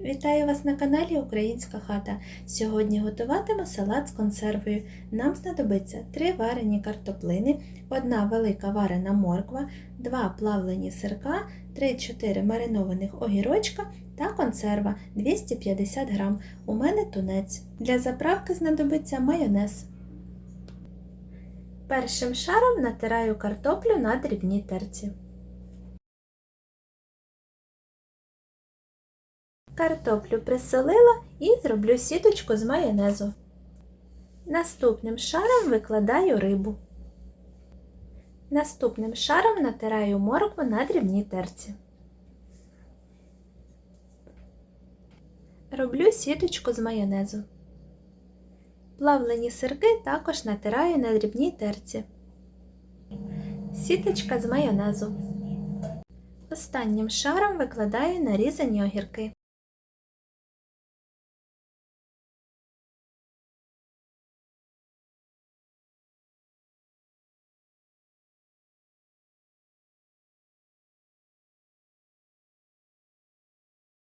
Вітаю вас на каналі Українська хата. Сьогодні готуватиму салат з консервою. Нам знадобиться 3 варені картоплини, 1 велика варена морква, 2 плавлені сирка, 3-4 маринованих огірочка та консерва 250 г. У мене тунець. Для заправки знадобиться майонез. Першим шаром натираю картоплю на дрібній терці. Картоплю присолила і зроблю сіточку з майонезу. Наступним шаром викладаю рибу. Наступним шаром натираю моркву на дрібній терці. Роблю сіточку з майонезу. Плавлені сирки також натираю на дрібній терці. Сіточка з майонезу. Останнім шаром викладаю нарізані огірки.